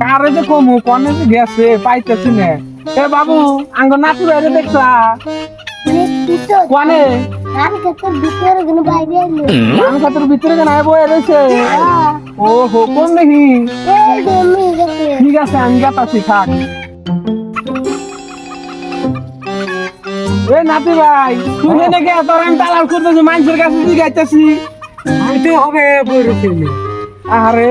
কারে যে কমু কনে যে গেছে পাইতেছি না। এ বাবু আঙ্গ নাতি বাইরে দেখছা কনে? ধান ক্ষেতের ভিতরে কোনো বাইরে এলো ধান খাতের ভিতরে কেন আয় বয়ে রয়েছে ও হো কোন দেখি এই যে এমনি ঠিক আছে আমি গেতাছি থাক। এ নাতি ভাই তুই নাকি এত আমি তালাল করতেছি মানুষের কাছে হবে বই আরে